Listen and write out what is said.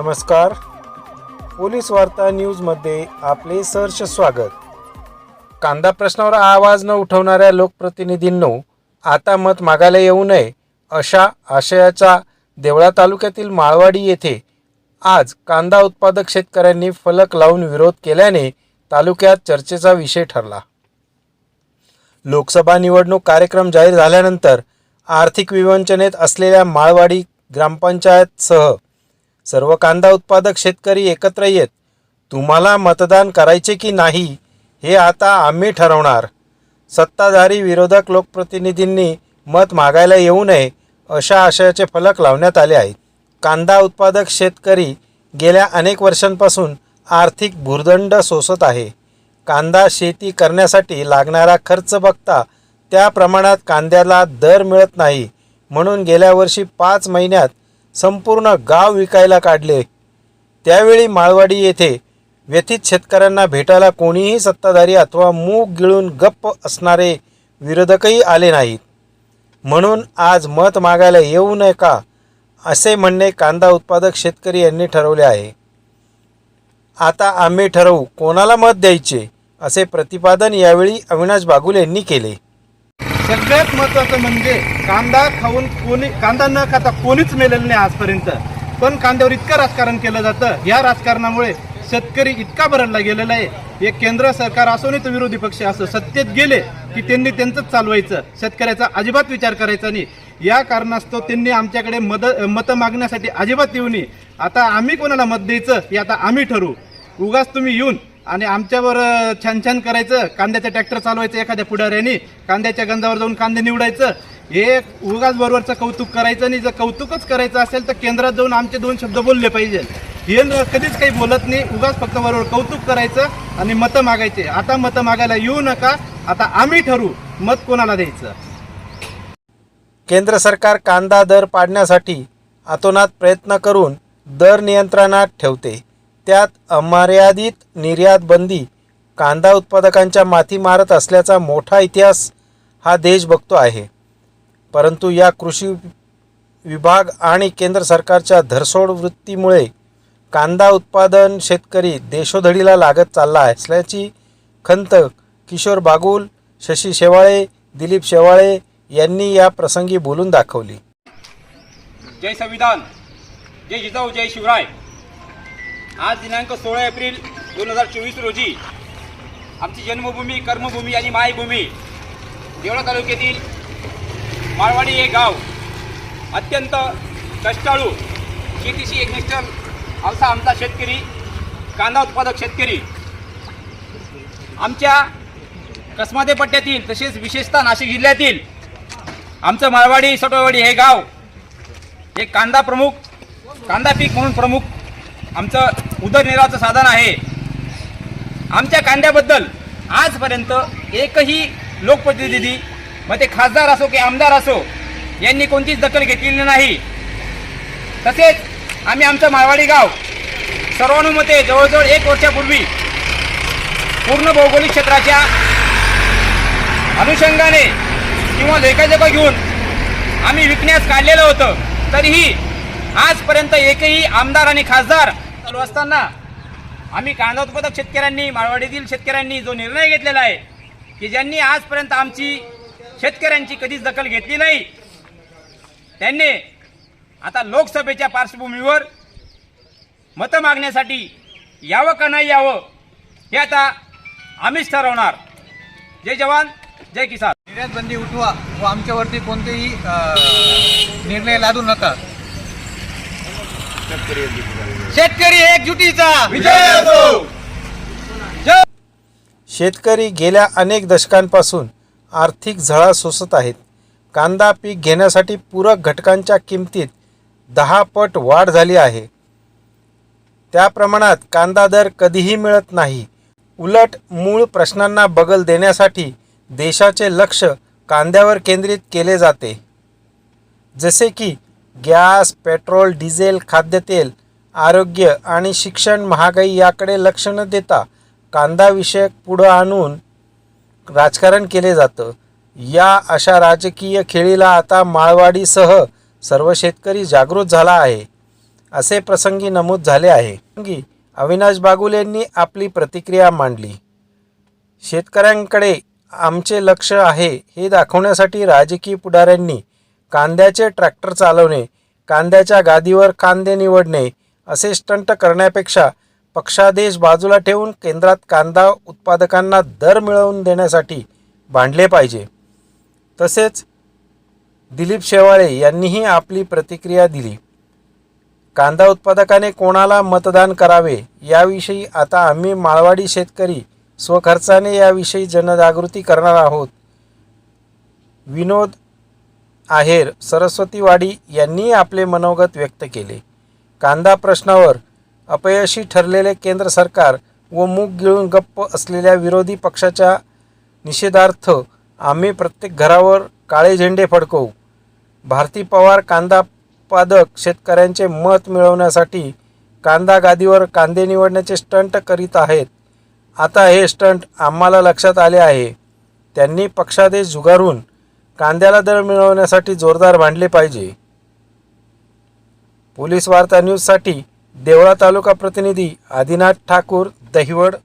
नमस्कार. पोलीस वार्ता न्यूजमध्ये आपले सहर्ष स्वागत. कांदा प्रश्नावर आवाज न उठवणाऱ्या लोकप्रतिनिधींनो आता मत मागायला येऊ नये अशा आशयाचा देवळा तालुक्यातील माळवाडी येथे आज कांदा उत्पादक शेतकऱ्यांनी फलक लावून विरोध केल्याने तालुक्यात चर्चेचा विषय ठरला. लोकसभा निवडणूक कार्यक्रम जाहीर झाल्यानंतर आर्थिक विवंचनेत असलेल्या माळवाडी ग्रामपंचायतसह सर्व कांदा उत्पादक शेतकरी एकत्र येत तुम्हाला मतदान करायचे की नाही हे आता आम्ही ठरवणार. सत्ताधारी विरोधक लोकप्रतिनिधींनी मत मागायला येऊ नये अशा आशयाचे फलक लावण्यात आले आहेत. कांदा उत्पादक शेतकरी गेल्या अनेक वर्षांपासून आर्थिक भुर्दंड सोसत आहे. कांदा शेती करण्यासाठी लागणारा खर्च बघता त्या प्रमाणात कांद्याला दर मिळत नाही म्हणून गेल्या वर्षी पाच महिन्यात संपूर्ण गाव विकायला काढले. त्यावेळी माळवाडी येथे व्यथित शेतकऱ्यांना भेटायला कोणीही सत्ताधारी अथवा मूग गिळून गप्प असणारे विरोधकही आले नाहीत. म्हणून आज मत मागायला येऊ नये का असे म्हणणे कांदा उत्पादक शेतकरी यांनी ठरवले आहे. आता आम्ही ठरवू कोणाला मत द्यायचे असे प्रतिपादन यावेळी अविनाश बागुल यांनी केले. सगळ्यात महत्वाचं म्हणजे कांदा खाऊन कोणी कांदा न खाता कोणीच मेलेलं नाही आजपर्यंत. पण कांद्यावर इतकं राजकारण केलं जातं. या राजकारणामुळे शेतकरी इतका भरडला गेलेला आहे. एक केंद्र सरकार असो नाही तर विरोधी पक्ष असो सत्तेत गेले की त्यांनी त्यांचंच चालवायचं. शेतकऱ्याचा अजिबात विचार करायचा नाही. या कारणास्तव त्यांनी आमच्याकडे मद मतं मागण्यासाठी अजिबात येऊ नये. आता आम्ही कोणाला मत द्यायचं हे आता आम्ही ठरवू. उगाच तुम्ही येऊन आणि आमच्यावर छान छान करायचं. कांद्याचं ट्रॅक्टर चालवायचं एखाद्या पुढाऱ्याने. कांद्याच्या गंजावर जाऊन कांदे निवडायचं. हे उगाच बरोबरचं कौतुक करायचं आणि जर कौतुकच करायचं असेल तर केंद्रात जाऊन आमचे दोन शब्द बोलले पाहिजे. हे कधीच काही बोलत नाही. उगाच फक्त बरोबर कौतुक करायचं आणि मतं मागायचे. आता मतं मागायला येऊ नका. आता आम्ही ठरवू. मत कोणाला द्यायचं? केंद्र सरकार कांदा दर पाडण्यासाठी अतोनात प्रयत्न करून दर नियंत्रणात ठेवते. त्यात अमर्यादित निर्यात बंदी कांदा उत्पादकांच्या माथी मारत असल्याचा मोठा इतिहास हा देश बघतो आहे. परंतु या कृषी विभाग आणि केंद्र सरकारच्या धरसोड वृत्तीमुळे कांदा उत्पादन शेतकरी देशोधडीला लागत चालला असल्याची खंत किशोर बागुल शशी शेवाळे दिलीप शेवाळे यांनी या प्रसंगी बोलून दाखवली. जय संविधान. जय जिजाऊ जय शिवराय. आज दिनांक सोळा एप्रिल दोन हजार चोवीस रोजी आमची जन्मभूमी कर्मभूमी आणि मायभूमी देवळा तालुक्यातील माळवाडी हे गाव अत्यंत कष्टाळू शेतीशी एकनिष्ठ असा आमचा शेतकरी कांदा उत्पादक शेतकरी. आमच्या कसमादे पट्ट्यातील तसेच विशेषतः नाशिक जिल्ह्यातील आमचं माळवाडी सटोवाडी हे गाव हे कांदा प्रमुख कांदा पीक म्हणून प्रमुख आमचं उदरनिर्वाहाचं साधन आहे. आमच्या कांद्याबद्दल आजपर्यंत एकही लोकप्रतिनिधी मग ते खासदार असो की आमदार असो यांनी कोणतीच दखल घेतलेली नाही. तसेच आम्ही आमचं माळवाडी गाव सर्वानुमते जवळजवळ एक वर्षापूर्वी पूर्ण भौगोलिक क्षेत्राच्या अनुषंगाने किंवा लेखाजोखा घेऊन आम्ही विकण्यास काढलेलं होतं. तरीही आजपर्यंत एकही आमदार आणि खासदार चालू असताना आम्ही कांदा उत्पादक शेतकऱ्यांनी माळवाडीतील शेतकऱ्यांनी जो निर्णय घेतलेला आहे की ज्यांनी आजपर्यंत आमची शेतकऱ्यांची कधीच दखल घेतली नाही त्यांनी आता लोकसभेच्या पार्श्वभूमीवर मतं मागण्यासाठी यावं का नाही यावं हे आता आम्हीच ठरवणार. जय जवान जय किसान. निर्यात बंदी उठवा व आमच्यावरती कोणतेही निर्णय लादू नका. शेतकरी एकजुटीचा शेतकरी गेल्या अनेक दशकांपासून आर्थिक झळा सोसत आहेत. कांदा पीक घेण्यासाठी पूरक घटकांच्या किमतीत दहा पट वाढ झाली आहे. त्या प्रमाणात कांदा दर कधीही मिळत नाही. उलट मूळ प्रश्नांना बगल देण्यासाठी देशाचे लक्ष कांद्यावर केंद्रित केले जाते. जसे की गॅस पेट्रोल डिझेल खाद्यतेल आरोग्य आणि शिक्षण महागाई याकडे लक्ष न देता कांदाविषयक पुढं आणून राजकारण केले जातं. या अशा राजकीय खेळीला आता माळवाडीसह सर्व शेतकरी जागृत झाला आहे असे प्रसंगी नमूद झाले आहे. अविनाश बागुल यांनी आपली प्रतिक्रिया मांडली. शेतकऱ्यांकडे आमचे लक्ष आहे हे दाखवण्यासाठी राजकीय पुढाऱ्यांनी कांद्याचे ट्रॅक्टर चालवणे कांद्याच्या गादीवर कांदे निवडणे असे स्टंट करण्यापेक्षा पक्षादेश बाजूला ठेवून केंद्रात कांदा उत्पादकांना दर मिळवून देण्यासाठी भांडले पाहिजे. तसेच दिलीप शेवाळे यांनीही आपली प्रतिक्रिया दिली. कांदा उत्पादकाने कोणाला मतदान करावे याविषयी आता आम्ही माळवाडी शेतकरी स्वखर्चाने याविषयी जनजागृती करणार आहोत. विनोद आहेर सरस्वतीवाडी यांनी आपले मनोगत व्यक्त केले. कांदा प्रश्नावर अपयशी ठरलेले केंद्र सरकार व मूग गिळून गप्प असलेल्या विरोधी पक्षाच्या निषेधार्थ आम्ही प्रत्येक घरावर काळे झेंडे फडकवू. भारती पवार कांदा उत्पादक शेतकऱ्यांचे मत मिळवण्यासाठी कांदा गादीवर कांदे निवडण्याचे स्टंट करीत आहेत. आता हे स्टंट आम्हाला लक्षात आले आहे. त्यांनी पक्षादेश झुगारून कांद्याला दर मिळवण्यासाठी जोरदार भांडले पाहिजे. पोलीस वार्ता न्यूजसाठी देवळा तालुका प्रतिनिधी आदिनाथ ठाकूर दहिवड